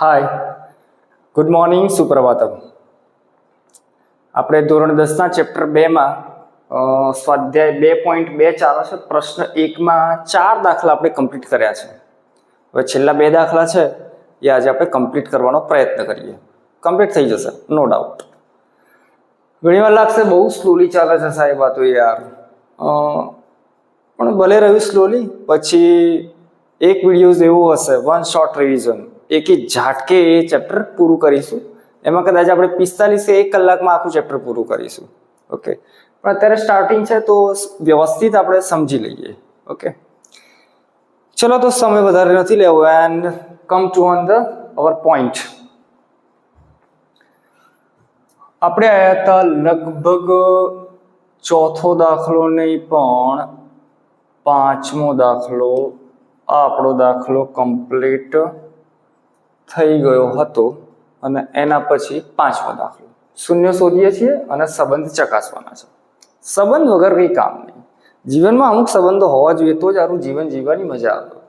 Hi good morning સુપ્રભાતમ આપણે ધોરણ દસના ચેપ્ટર બેમાં સ્વાધ્યાય બે પોઈન્ટ બે ચાલે છે. પ્રશ્ન એકમાં ચાર દાખલા આપણે કમ્પ્લીટ કર્યા છે. હવે છેલ્લા બે દાખલા છે, એ આજે આપણે કમ્પ્લીટ કરવાનો પ્રયત્ન કરીએ. કમ્પ્લીટ થઈ જશે નો ડાઉટ ઘણી વાર લાગશે બહુ સ્લોલી ચાલે છે સાહેબ આ યાર. પણ ભલે રહ્યું સ્લોલી પછી એક વિડીયોઝ એવું હશે વન શોર્ટ રિવિઝન એક ઝાટકે એ ચેપ્ટર પૂરું કરીશું. એમાં કદાચ આપણે પિસ્તાલીસ એક કલાકમાં આખું ચેપ્ટર પૂરું કરીશું. ઓકે પણ અત્યારે સ્ટાર્ટિંગ છે તો વ્યવસ્થિત આપણે સમજી લઈએ. ઓકે ચલો તો સમય વધારે નથી લેવો and come to on the our point આપણે આવ્યા હતા લગભગ ચોથો દાખલો નહીં પણ પાંચમો દાખલો આ આપણો દાખલો કમ્પ્લીટ થઈ ગયો હતો અને એના પછી પાંચમો દાખલો. શૂન્ય શોધીએ છીએ અને સંબંધ ચકાસવાના છે. સંબંધ વગર કંઈ કામ નહીં. જીવનમાં અમુક સંબંધો હોવા જોઈએ તો જ આરું જીવન જીવવાની મજા આવે.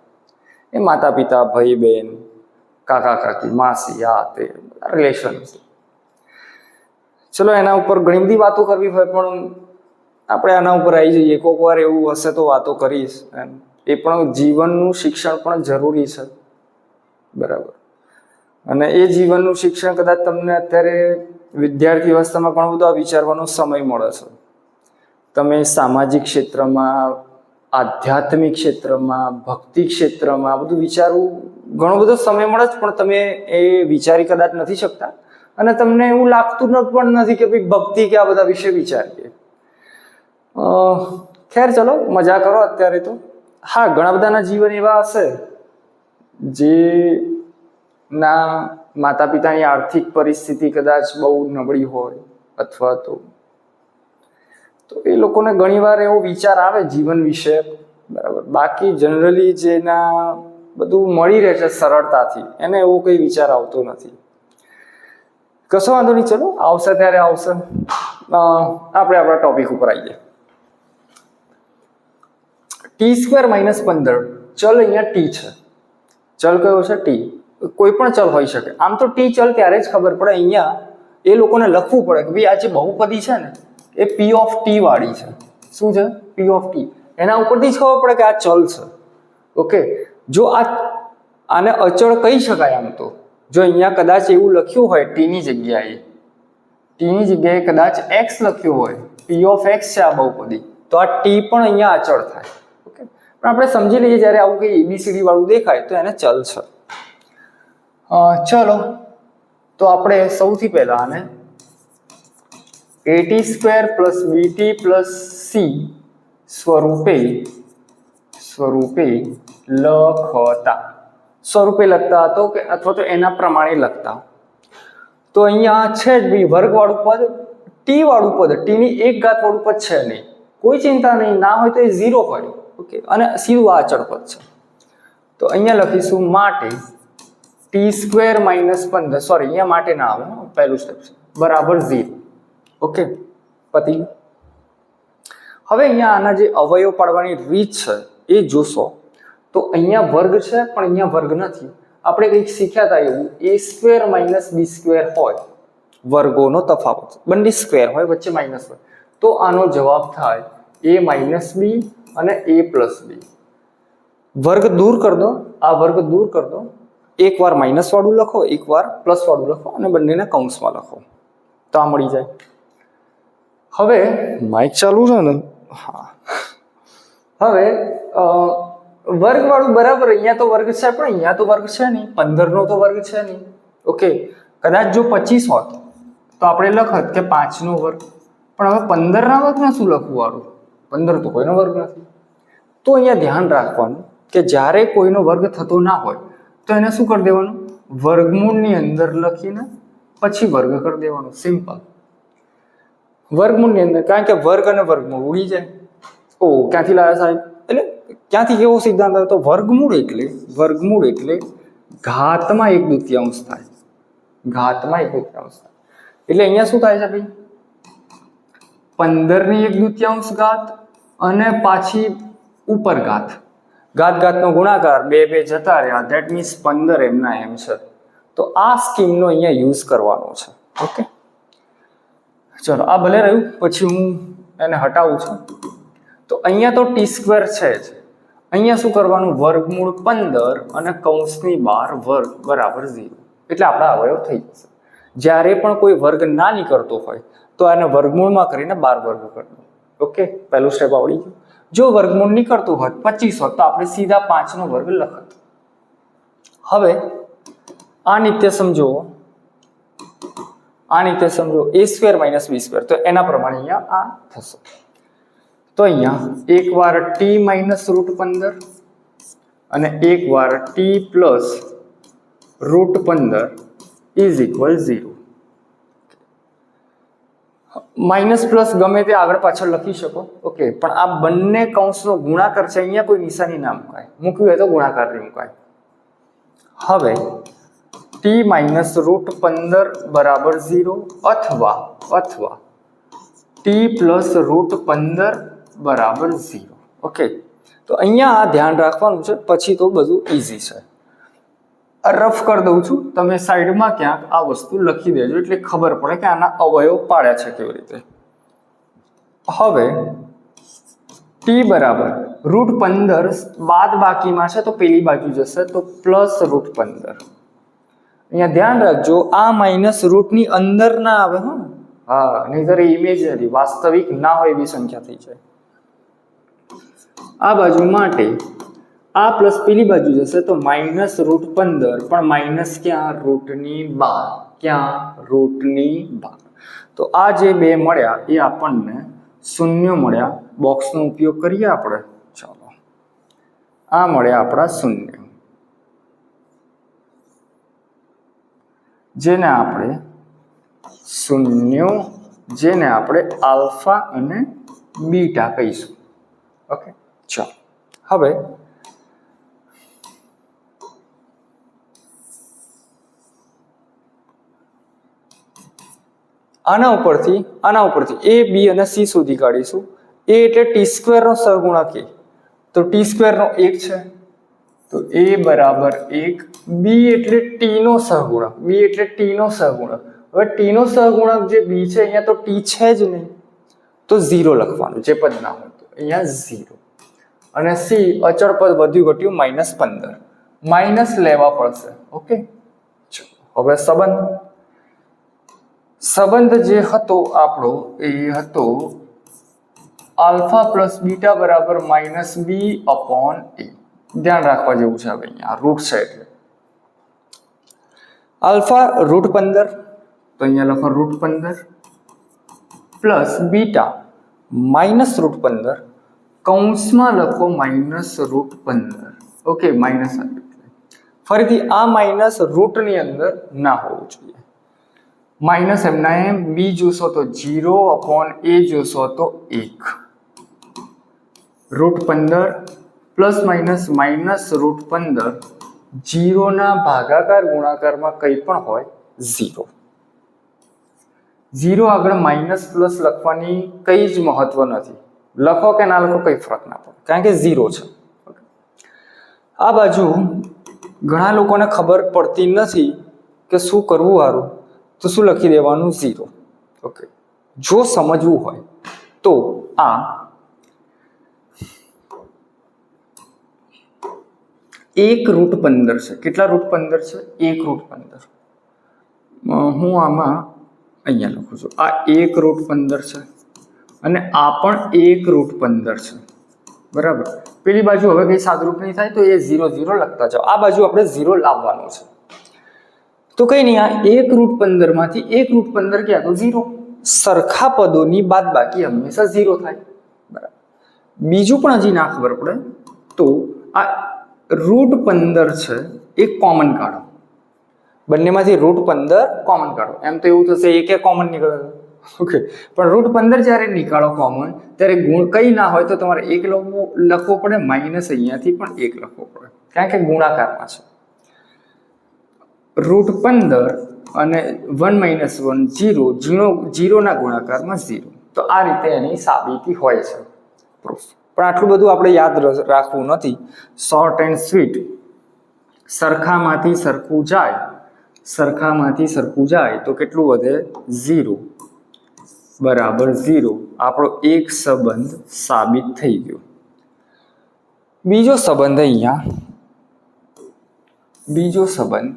એ માતા પિતા ભાઈ બહેન કાકા, કાકી, માસી આ તે રિલેશન ચલો એના ઉપર ઘણી બધી વાતો કરવી હોય પણ આપણે આના ઉપર આવી જઈએ. કોઈક વાર એવું હશે તો વાતો કરીશ. એમ. એ પણ જીવનનું શિક્ષણ પણ જરૂરી છે. બરાબર. અને એ જીવનનું શિક્ષણ કદાચ તમને અત્યારે વિદ્યાર્થી અવસ્થામાં ઘણો બધો આ વિચારવાનો સમય મળે છે. તમે સામાજિક ક્ષેત્રમાં, આધ્યાત્મિક ક્ષેત્રમાં, ભક્તિ ક્ષેત્રમાં, આ બધું વિચારવું ઘણો બધો સમય મળે છે, પણ તમે એ વિચારી કદાચ નથી શકતા. અને તમને એવું લાગતું પણ નથી કે ભાઈ ભક્તિ કે આ બધા વિશે વિચારીએ. ખેર ચલો, મજા કરો અત્યારે તો. હા, ઘણા બધાના જીવન એવા હશે. જે ના માતા પિતાની આર્થિક પરિસ્થિતિ કદાચ બહુ નબળી હોય અથવા તો તો એ લોકોને ઘણીવાર એવો વિચાર આવે જીવન વિશે. બરાબર. બાકી જનરલી જેના બધું મળી રહે છે સરળતાથી, એને એવો કંઈ વિચાર આવતો નથી. કશો વાંધો નહીં, ચલો, આવશે ત્યારે આવશે. આપણે આપણા ટોપિક ઉપર આવીએ. ટી સ્ક્વેર માઇનસ પંદર. ચલ અહીંયા ટી છે. ચલ કયો છે? ટી કોઈ પણ ચલ હોઈ શકે. આમ તો ટી ચલ ત્યારે જ ખબર પડે. અહીંયા એ લોકોને લખવું પડે કે ભાઈ આ જે બહુપદી છે ને, એ પી ઓફ ટી વાળી છે. શું છે? પી ઓફ ટી એના ઉપરથી જ ખબર પડે કે આ ચલ છે. ઓકે જો આ આને અચળ કહી શકાય આમ તો. જો અહીંયા કદાચ એવું લખ્યું હોય ટીની જગ્યાએ ટીની જગ્યાએ કદાચ એક્સ લખ્યું હોય પી ઓફ એક્સ છે આ બહુપદી, તો આ ટી પણ અહીંયા અચળ થાય. ઓકે પણ આપણે સમજી લઈએ જ્યારે આવું કંઈ એબીસીડી વાળું દેખાય, તો એને ચલ છે. ચલો. તો આપણે સૌથી પહેલા આને A T square plus B T plus C સ્વરૂપે સ્વરૂપે લખતા. સ્વરૂપે લખતા હતો કે અથવા તો એના પ્રમાણે લખતા. તો અહીંયા છે જ બી વર્ગવાળું પદ, ટી વાળું પદ ટીની એક ઘાત વાળું પદ છે નહીં. કોઈ ચિંતા નહીં, ના હોય તો એ ઝીરો હોય. ઓકે? અને સીધું આ અચળ પદ છે. તો અહીંયા લખીશું માટે ટી સ્ક્વેર માઇનસ પંદર. સોરી અહીંયા માટે ના આવે પહેલું સ્ટેપ છે. બરાબર ઝીરો. ઓકે, પતિ હવે અહીંયા આના જે અવયવ પાડવાની રીત છે, એ જોશો, તો અહીંયા વર્ગ છે, પણ અહીંયા વર્ગ નથી. આપણે કંઈક શીખ્યા હતા એવું, A square minus B square હોય, વર્ગોનો તફાવત. બંને સ્ક્વેર હોય, વચ્ચે માઇનસ હોય. તો આનો જવાબ થાય, એ માઇનસ બી અને એ પ્લસ બી. વર્ગ દૂર કર દો, આ વર્ગ દૂર કર દો. એક માઇનસવાળું લખો એક વાર પ્લસ લખો અને બંનેને કૌંસમાં લખો. તો આ મળી જાય. હવે માઇક ચાલુ છે ને? હા. હવે વર્ગવાળું બરાબર અહીંયા તો વર્ગ છે પણ અહીંયા તો વર્ગ છે નહીં. પંદરનો તો વર્ગ છે નહીં. ઓકે કદાચ જો પચીસ હોત તો આપણે લખત કે પાંચનો વર્ગ. પણ હવે પંદરના વર્ગમાં શું લખવું વાળું? પંદર તો કોઈનો વર્ગ નથી. તો અહીંયા ધ્યાન રાખવાનું કે જ્યારે કોઈનો વર્ગ થતો ના હોય તો એને શું કરી દેવાનું? વર્ગમૂળની અંદર લખીને પછી વર્ગ કરી દેવાનું. સિમ્પલ વર્ગમૂળની અંદર, કારણ કે વર્ગ અને વર્ગમૂળ ઉડી જાય. ઓ, ક્યાંથી લાવ્યા સાહેબ? એટલે ક્યાંથી કેવો સિદ્ધાંત આવ્યો? તો વર્ગમૂળ એટલે વર્ગમૂળ એટલે ઘાતમાં એક દુત્યાંશ થાય. ઘાતમાં એક દુત્યાંશ થાય. એટલે અહીંયા શું થાય છે ભાઈ? પંદરની એક દુત્યાંશ ઘાત અને પાછી ઉપર ઘાત. ઘાત ઘાતનો ગુણાકાર બે બે જતા રહ્યા. ધેટ મીન્સ પંદર એમના એમ છે. તો આ સ્કીમનો અહીંયા યુઝ કરવાનો છે. ઓકે ચલો, આ ભલે રહ્યું, પછી હું એને હટાવું છું. તો અહીંયા તો ટી સ્ક્વેર છે જ. અહીંયા શું કરવાનું? વર્ગમૂળ પંદર અને કૌંસની બાર વર્ગ બરાબર ઝીરો એટલે આપણા અવયવ થઈ જશે. જ્યારે પણ કોઈ વર્ગ ના નીકળતો હોય, તો આને વર્ગમૂળમાં કરીને બાર વર્ગ કરવો ઓકે પહેલું સ્ટેપ આવડી ગયું. જો વર્ગમૂળ નીકળતું હોત પચીસ હોત, તો આપણે સીધા પાંચનો વર્ગ લખત. હવે આ નિત્ય સમજો, આ રીતે સમજો, A square minus B square તો એના પ્રમાણે અહીંયા આ થશે. તો અહીંયા એક વાર ટી માઇનસ રૂટ પંદર અને એક વાર ટી પ્લસ રૂટ પંદર is equal zero minus plus ગમે તે આગળ પાછળ લખી શકો. ઓકે, પણ આ બંને કૌંસનો ગુણાકાર છે, અહીંયા કોઈ નિશાની ના મુકાય. મૂકવી હોય તો ગુણાકાર નહીં મુકાય. હવે ટી માઇનસ રૂટ પંદર બરાબર ઝીરો અથવા અથવા ટી પ્લસ રૂટ પંદર બરાબર ઝીરો. ઓકે, તો અહીંયા આ ધ્યાન રાખવાનું છે, પછી તો બધું ઇઝી છે. રફ કરી દઉં છું. તમે સાઈડમાં ક્યાંક આ વસ્તુ લખી દેજો, એટલે ખબર પડે કે આના અવયવ પાડ્યા છે કેવી રીતે. હવે ટી બરાબર રૂટ પંદર બાદ બાકીમાં છે તો પેલી બાજુ જશે તો પ્લસ રૂટ પંદર. અહીંયા ધ્યાન રાખજો, આ માઇનસ રૂટની અંદર ના આવે, હો. હા, નહીતર ઇમેજનરી વાસ્તવિક ના હોય એવી સંખ્યા થઈ જાય. આ બાજુ માટે આ પ્લસ પેલી બાજુ જશે તો માઇનસ રૂટ પંદર, પણ માઇનસ ક્યાં? રૂટની બાર. ક્યાં? રૂટની બાર. તો આ જે બે મળ્યા એ આપણને શૂન્ય મળ્યા. બોક્સનો ઉપયોગ કરીએ આપણે? ચાલો. આ મળ્યા આપણા શૂન્ય. જેને આપણે શૂન્ય, જેને આપણે આલ્ફા અને બીટા કહીશું. ઓકે? ચાલો. હવે આના ઉપરથી આના ઉપરથી, એ બી અને સી શોધી કાઢીશું. એ એટલે ટી સ્ક્વેરનો સરગુણક એ તો ટી સ્ક્વેરનો એક છે. તો એ બરાબર એક. બી એટલે ટીનો સહગુણક બી એટલે ટીનો સહગુણક હવે ટીનો સહગુણક જે બી છે, અહીંયા તો ટી છે જ નહીં. તો ઝીરો લખવાનું, જે પદ ના હોય તો. અહીંયા ઝીરો અને સી અચળ પદ વધ્યું ઘટ્યું માઇનસ પંદર. માઇનસ લેવા પડશે. ઓકે હવે સંબંધ. સંબંધ જે હતો આપણો એ હતો આલ્ફા પ્લસ બીટા બરાબર માઇનસ બી અપોન એ. ધ્યાન રાખવા જેવું છે હવે અહીંયા. રૂટ છે એટલે. આલ્ફા રૂટ પંદર. તો અહીંયા લખો રૂટ પંદર પ્લસ બીટા માઇનસ રૂટ પંદર કૌંસમાં લખો માઇનસ રૂટ પંદર. ઓકે, માઇનસ ફરીથી આ માઇનસ રૂટની અંદર ના હોવું જોઈએ. માઇનસ એમના એમ બી જોશો તો જીરો અપોન એ જોશો તો એક. રૂટ પંદર પ્લસ માઇનસ માઇનસ રૂટ પંદર જીરોના ભાગાકાર ગુણાકારમાં કંઈ પણ હોય ઝીરો. ઝીરો આગળ માઇનસ પ્લસ લખવાની કંઈ જ મહત્વ નથી. લખો કે ના લખો કંઈ ફરક ના પડે. કારણ કે ઝીરો છે. આ બાજુ ઘણા લોકોને ખબર પડતી નથી કે શું કરવું સારું તો શું લખી દેવાનું? ઝીરો. ઓકે જો સમજવું હોય, તો આ એક રૂટ પંદર છે. કેટલા રૂટ પંદર છે? એક રૂટ પંદર. હું આમાં અહીંયા લખું છું. આ એક રૂટ પંદર છે અને આ પણ એક રૂટ પંદર છે. બરાબર? પેલી બાજુ હવે કંઈ સાદરૂપ નહીં થાય તો એ ઝીરો ઝીરો લખતા જાઓ. આ બાજુ આપણે ઝીરો લાવવાનું છે. તો કઈ નહીં, આ એક રૂટ પંદરમાંથી એક રૂટ પંદર ક્યાં તો ઝીરો સરખા પદોની બાદ બાકી હંમેશા ઝીરો થાય. બરાબર. બીજું પણ હજી ના ખબર પડે, તો આ રૂટ પંદર છે એ કોમન કાઢો. બંનેમાંથી રૂટ પંદર કોમન કાઢો. એમ તો એવું થશે, એકે કોમન નીકળે. ઓકે. પણ રૂટ પંદર જ્યારે નીકાળો કોમન ત્યારે ગુણ કઈ ના હોય તો તમારે એક લખવો લખવો પડે, માઇનસ અહીંયાથી પણ એક લખવો પડે. કારણ કે ગુણાકારમાં છે. રૂટ પંદર અને one minus one zero zero જીરોના ગુણાકારમાં ઝીરો. તો આ રીતે એની સાબિતી હોય છે. પ્રૂફ પણ આટલું બધું આપણે યાદ રાખવું નથી. શોર્ટ એન્ડ સ્વીટ સરખામાંથી સરખું જાય. સરખામાંથી સરખું જાય તો કેટલું વધે? ઝીરો. બરાબર ઝીરો. આપણો એક સંબંધ સાબિત થઈ ગયો. બીજો સંબંધ અહીંયા. બીજો સંબંધ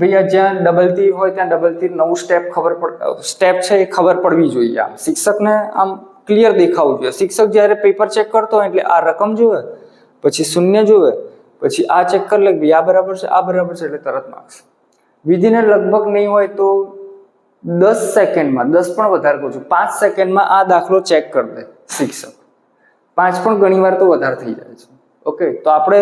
ભાઈ જ્યાં ડબલ તીર હોય ત્યાં ડબલ તીર નવું સ્ટેપ ખબર પડ સ્ટેપ છે એ ખબર પડવી જોઈએ આમ. શિક્ષકને આમ ક્લિયર દેખાવું જોઈએ. શિક્ષક જ્યારે પેપર ચેક કરતો હોય એટલે આ રકમ જોવે પછી શૂન્ય જોવે પછી આ ચેક કરી લે ભાઈ આ બરાબર છે, આ બરાબર છે એટલે તરત માર્ક્સ વિધિને લગભગ નહીં હોય તો દસ સેકન્ડમાં, દસ પણ વધારે કહું છું, પાંચ સેકન્ડમાં આ દાખલો ચેક કરી દે શિક્ષક. પાંચ પણ ઘણી વાર તો વધારે થઈ જાય છે. ઓકે, તો આપણે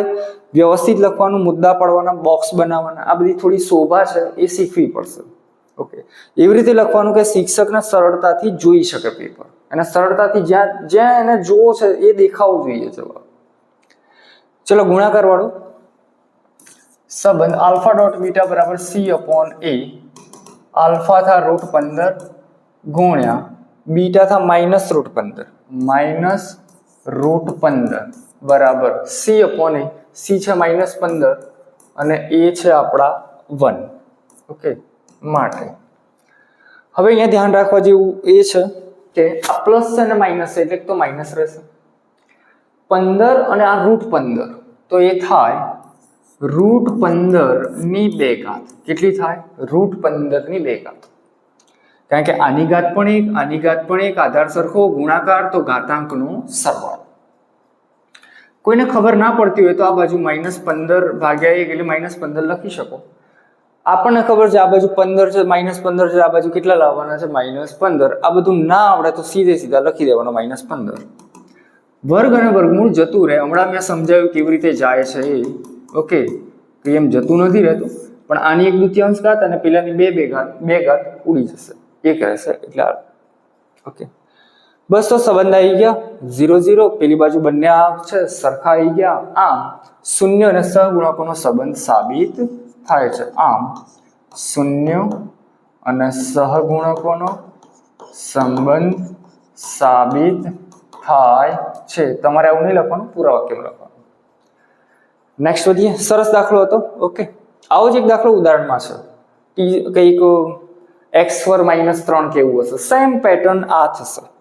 વ્યવસ્થિત લખવાનું, મુદ્દા પાડવાના બોક્સ બનાવવાના, આ બધી થોડી શોભા છે, એ શીખવી પડશે. ઓકે, એવી રીતે લખવાનું કે શિક્ષકને સરળતાથી જોઈ શકે પેપર અને સરળતાથી જ્યાં જ્યાં એને જોવો છે, એ દેખાવું જોઈએ, જવાબ. ચલો, ગુણાકાર વાળો. સંબંધ આલ્ફા ડોટ બીટા બરાબર સી અપોન એ. આલ્ફા થા રૂટ પંદર ગુણ્યા બીટા થા માઇનસ રૂટ પંદર. માઇનસ રૂટ પંદર. બરાબર. સી અપોન સી છે માઇનસ પંદર અને એ છે આપણા વન ઓકે માટે. હવે અહીંયા ધ્યાન રાખવા જેવું એ છે કે આ પ્લસ છે અને માઇનસ છે એટલે તો માઇનસ રહેશે. પંદર અને આ રૂટ પંદર. તો એ થાય રૂટ પંદરની બે ઘાત. કેટલી થાય? રૂટ પંદરની બે ઘાત. કારણ કે આની ઘાત પણ એક, આની ઘાત પણ એક, આધાર સરખો, ગુણાકાર તો ઘાતાંકનો સરવાળો. કોઈને ખબર ના પડતી હોય તો આ બાજુ માઇનસ પંદર ભાગ્યા એક એટલે માઇનસ પંદર લખી શકો. આપણને ખબર છે આ બાજુ પંદર છે માઇનસ પંદર છે, આ બાજુ કેટલા લાવવાના છે? માઇનસ પંદર. આ બધું ના આવડે તો સીધે સીધા લખી દેવાનો માઇનસ પંદર. વર્ગ અને વર્ગમૂળ જતું રહે. હમણાં મેં સમજાવ્યું કેવી રીતે જાય છે એ. ઓકે એમ જતું નથી રહેતું. પણ આની એક દ્વિતીયાંશ ઘાત અને પેલાની બે બે ઘાત બે ઘાત ઉડી જશે. એક રહેશે એટલે ઓકે બસ તો સંબંધ આવી ગયા. ઝીરો ઝીરો, પેલી બાજુ બંને આ છે, સરખા આવી ગયા. આમ, શૂન્ય અને સહગુણકોનો સંબંધ સાબિત થાય છે. આમ, શૂન્ય અને સહગુણકોનો સંબંધ સાબિત થાય છે. તમારે આવું નહીં લખવાનું, પૂરા વાક્યમાં લખવાનું. નેક્સ્ટ વધીએ. સરસ દાખલો હતો. ઓકે આવો જ એક દાખલો ઉદાહરણમાં છે. કંઈક એક્સ ફોર માઇનસ ત્રણ કેવું હશે? સેમ પેટર્ન આ થશે.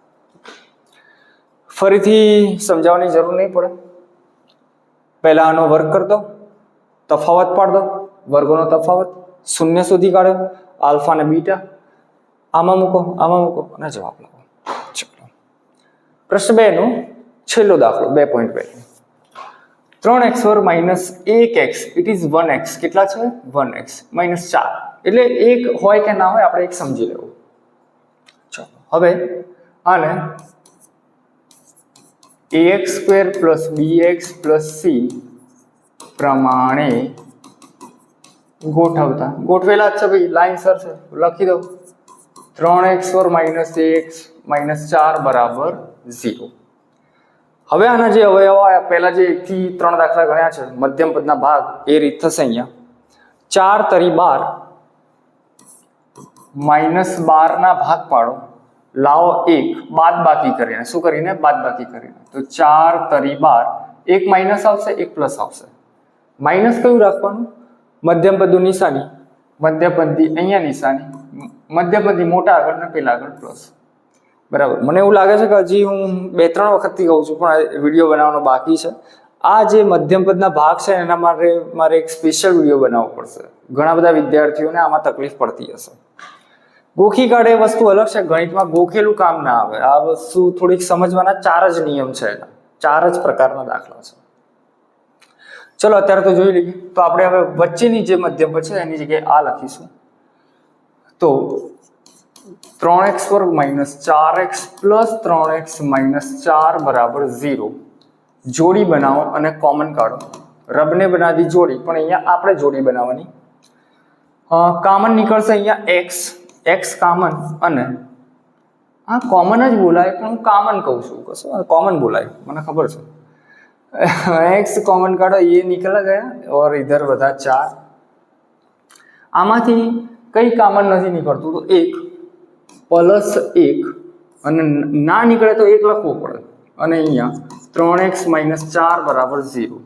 ફરીથી સમજાવવાની જરૂર નહીં પડે. પહેલાં આનો વર્ગ કરી દો, તફાવત પાડ દો, વર્ગોનો તફાવત શૂન્ય શોધી કાઢો, આલ્ફા અને બીટા, આમાં મૂકો આમાં મૂકો અને જવાબ લખો ચલો. પ્રશ્ન બે નો છેલ્લો દાખલો, બે પોઈન્ટ બે. ત્રણ એક્સ વર માઇનસ એક X it is one X કેટલા છે? વન એક્સ માઇનસ ચાર. એટલે એક હોય કે ના હોય, આપણે એક સમજી લેવું. ચલો. હવે આને ax square plus bx plus c પ્રમાણે ગોઠવતા. ગોઠવેલા જ છે ભાઈ લાઈન સર છે. લખી દો. ત્રણ X four minus X minus ચાર બરાબર ઝીરો હવે આના જે અવયવો પહેલા જે એકથી ત્રણ દાખલા ગણ્યા છે, મધ્યમ પદના ભાગ, એ રીત થશે અહીંયા. ચાર તરી બાર માઇનસ બારના ભાગ પાડો લાવો એક બાદ બાકી કરીને. શું કરીને? બાદ બાકી કરીને. તો ચાર તરી બાર. એક માઇનસ આવશે, એક પ્લસ આવશે. માઇનસ કયું રાખવાનું? મધ્યમ પદનું નિશાની. મધ્યપંથી અહીંયા નિશાની. મધ્યપંથી મોટા આગળ ને પેલા આગળ પ્લસ બરાબર. મને એવું લાગે છે કે હજી હું બે, ત્રણ વખતથી કહું છું, પણ વીડિયો બનાવવાનો બાકી છે. આ જે મધ્યમ પદના ભાગ છે, એના માટે મારે એક સ્પેશિયલ વીડિયો બનાવવો પડશે. ઘણા બધા વિદ્યાર્થીઓને આમાં તકલીફ પડતી હશે. ગોખી કાઢે વસ્તુ અલગ છે, ગણિતમાં ગોખેલું કામ ના આવે. આ વસ્તુ થોડીક સમજવાના ચાર જ નિયમ છે એના. ચાર જ પ્રકારના દાખલા છે. ચલો, અત્યારે તો જોઈ લઈએ. તો આપણે હવે વચ્ચેની જે મધ્યમ છે, એની જગ્યાએ આ લખીશું. તો ત્રણ એક્સ વર્ગ માઇનસ ચાર એક્સ પ્લસ ત્રણ એક્સ માઇનસ ચાર બરાબર ઝીરો. જોડી બનાવો અને કોમન કાઢો. રબને બનાવી જોડી, પણ અહીંયા આપણે જોડી બનાવવાની. કામન નીકળશે અહીંયા એક્સ. એક્સ કામન અને આ કોમન જ બોલાય, પણ હું કામન કહું છું, કશું? કોમન બોલાય, મને ખબર છે. એક્સ કોમન કાઢો, એ નીકળ ગયા, ઓર ઇધર બધા ચાર. આમાંથી કઈ કામન નથી નીકળતું, તો એક પ્લસ એક, અને ના નીકળે તો એક લખવું પડે. અને અહીંયા ત્રણ એક્સ માઇનસ ચાર બરાબર ઝીરો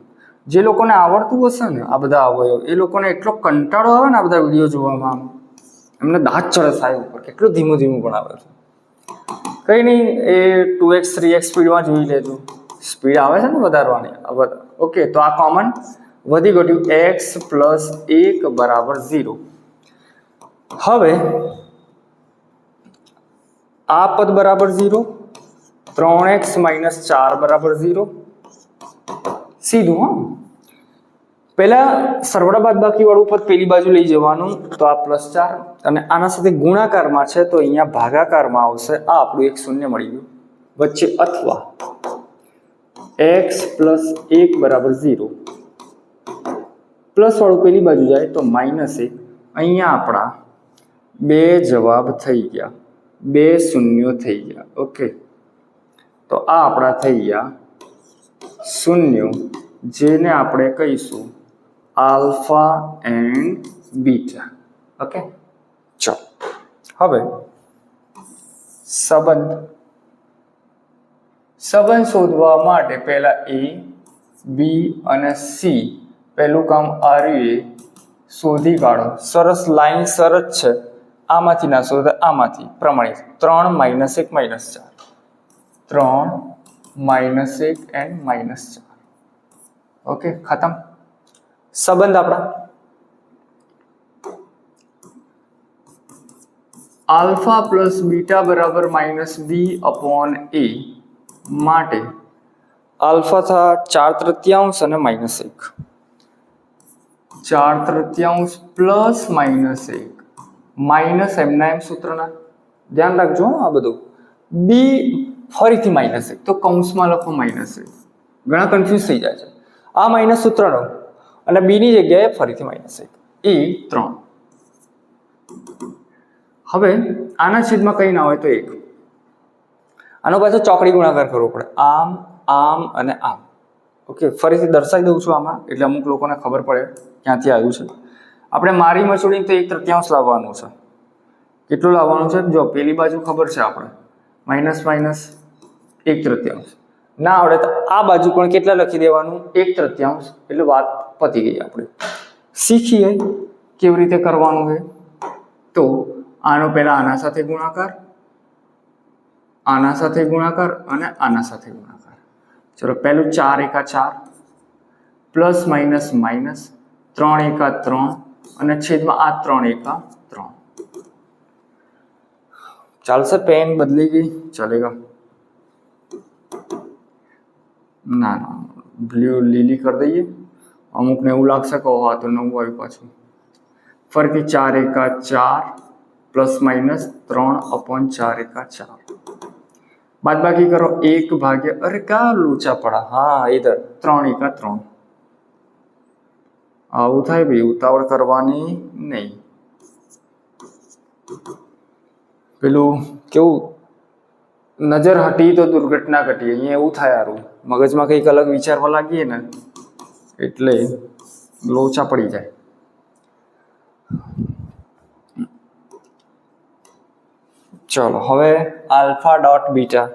જે લોકોને આવડતું હશે ને, આ બધા અવયવ, એ લોકોને એટલો કંટાળો આવે ને આ બધા વીડિયો જોવામાં એમને દાંત ચડે થાય ઉપર. કેટલું ધીમું ધીમું ભણાવે છે. કંઈ નહીં, એ ટુ એક્સ થ્રી એક્સ સ્પીડમાં જોઈ લેજો. સ્પીડ આવે છે ને વધારવાની? ઓકે તો આ કોમન વધી ઘટ્યું એક્સ પ્લસ એક બરાબર ઝીરો હવે, આ પદ બરાબર ઝીરો ત્રણ એક્સ માઇનસ ચાર બરાબર ઝીરો સીધું, હા. પહેલા સરવાળા બાદ બાકી વાળું પદ પેલી બાજુ લઈ જવાનું. તો આ પ્લસ ચાર અને આના સાથે ગુણાકારમાં છે, તો અહીંયા ભાગાકારમાં આવશે. આ આપણું એક શૂન્ય મળી ગયું. વચ્ચે અથવા એક્સ પ્લસ એક બરાબર ઝીરો પ્લસ વાળું પેલી બાજુ જાય તો માઇનસ એક. અહીંયા આપણા બે જવાબ થઈ ગયા. બે શૂન્યો થઈ ગયા. ઓકે તો આ આપણા થઈ ગયા શૂન્યો, જેને આપણે કહીશું આલ્ફા એન્ડ બીટા. ઓકે ચલો. હવે સંબંધ. સંબંધ શોધવા માટે પહેલા એ બી અને સી પહેલું કામ આર્યું એ શોધી કાઢો. સરસ લાઈન સરસ છે. આમાંથી ના શોધે આમાંથી. પ્રમાણિત. ત્રણ માઇનસ એક માઇનસ ચાર. ત્રણ માઇનસ એક એન્ડ માઇનસ ચાર. ઓકે ખતમ. સંબંધ આપણા. આલ્ફા પ્લસ બીટા બરાબર માઇનસ બી અપોન એ માટે આલ્ફા થા ચાર તૃતીયાંશ અને માઇનસ એક. ચાર તૃતીયાંશ પ્લસ માઇનસ એક. માઇનસ એમના એમ સૂત્રના. ધ્યાન રાખજો હો આ બધું. બી ફરીથી માઇનસ એક. તો કૌંસમાં લખો માઇનસ એક. ઘણા કન્ફ્યુઝ થઈ જાય છે. આ માઇનસ સૂત્રનો અને બીની જગ્યાએ ફરીથી માઇનસ એક. એ ત્રણ. હવે આના છેદમાં કંઈ ના હોય તો એક. આનો પાછો ચોકડી ગુણાકાર કરવો પડે. આમ આમ અને આમ. ઓકે ફરીથી દર્શાવી દઉં છું આમાં, એટલે અમુક લોકોને ખબર પડે ક્યાંથી આવ્યું છે. આપણે મારી મચોડીને તો એક તૃતીયાંશ લાવવાનું છે. કેટલું લાવવાનું છે? જો, પેલી બાજુ ખબર છે આપણે. માઇનસ માઇનસ એક તૃતીયાંશ. ના આવડે તો આ બાજુ પણ કેટલા લખી દેવાનું? એક તૃતીયાંશ. એટલે વાત પતી ગઈ આપણે. શીખીએ કેવી રીતે કરવાનું છે તો આનો પહેલા આના સાથે ગુણાકાર, આના સાથે ગુણાકાર અને આના સાથે ગુણાકાર. ચલો, પહેલું ચાર એકા ચાર, પ્લસ માઇનસ માઇનસ ત્રણ એકા ત્રણ અને છેદમાં આ ત્રણ એકા ત્રણ. ચાલશે, પેન બદલી ગઈ. ચાલેગા ના ના, બ્લુ લીલી કરી દઈએ. અમુકને એવું લાગશે કે હા તો નવું આવ્યું પાછું. ફરીથી ચાર એકા ચાર, પ્લસ માઇનસ ત્રણ અપોન ચાર એકા ચાર. બાદ બાકી કરો, એક ભાગે અરે કા લોચા પડા હા ઇધર ત્રણ એકા ત્રણ. આવું થાય ભાઈ, ઉતાવળ કરવાની નહીં. પેલું કેવું, નજર હટી તો દુર્ઘટના ઘટી, અહીંયા એવું થાય યારું મગજમાં કંઈક અલગ વિચારવા લાગીએ ને. એટલે લોચા પડી જાય. ચલો, હવે alpha dot beta.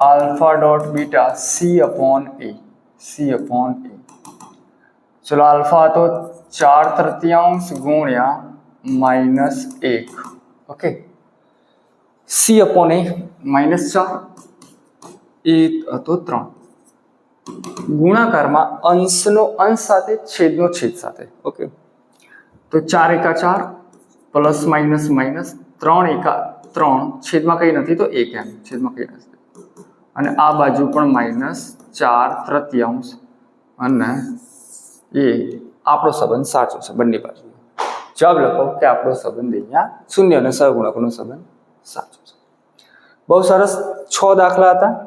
Alpha dot beta c upon a, c upon a. ચલો, આલ્ફા તો ચાર તૃતીયાંશ ગુણ્યા માઇનસ એક. Okay? C upon a minus ચાર. એ હતો ત્રણ. ગુણાકારમાં અંશનો અંશ સાથે છેદનો છેદ સાથે. ઓકે તો ચાર એકા ચાર પ્લસ માઇનસ માઇનસ ત્રણ એકા ત્રણ છેદમાં કંઈ નથી તો એક એમ. છેદમાં કંઈ નથી. અને આ બાજુ પણ માઇનસ ચાર તૃતીયાંશ અને એ આપણો સંબંધ સાચો છે બંને બાજુ જવાબ લખો કે આપણો સંબંધ અહીંયા શૂન્ય અને સહગુણકનો સંબંધ સાચો છે. બહુ સરસ છ દાખલા હતા.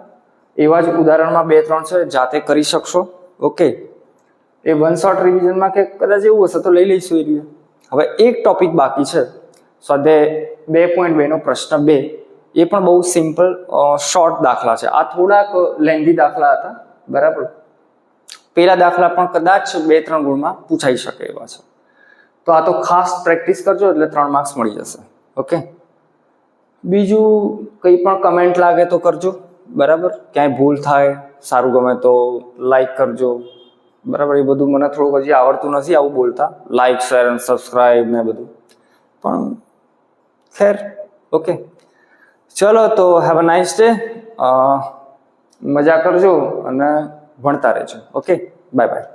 એવા જ ઉદાહરણમાં બે, ત્રણ છે, જાતે કરી શકશો. ઓકે. એ વન શોર્ટ રિવિઝનમાં કે કદાચ એવું હશે તો લઈ લઈશું એ હવે એક ટોપિક બાકી છે. સ્વાધ્યાય બે પોઈન્ટ બેનો પ્રશ્ન બે. એ પણ બહુ સિમ્પલ શોર્ટ દાખલા છે. આ થોડાક લેન્ધી દાખલા હતા. બરાબર? પહેલા દાખલા પણ કદાચ બે, ત્રણ ગુણમાં પૂછાઈ શકે એવા છે. તો આ તો ખાસ પ્રેક્ટિસ કરજો એટલે ત્રણ માર્ક્સ મળી જશે. ઓકે? બીજું કંઈ પણ કમેન્ટ લાગે તો કરજો. બરાબર? ક્યાંય ભૂલ થાય, સારું ગમે તો લાઈક કરજો. બરાબર? એ બધું મને થોડુંક હજી આવડતું નથી આવું બોલતા. લાઈક શેર અને સબસ્ક્રાઈબ ને બધું. પણ ખેર ઓકે ચલો તો હેવ અ નાઇસ ડે મજા કરજો અને ભણતા રહેજો. Okay bye bye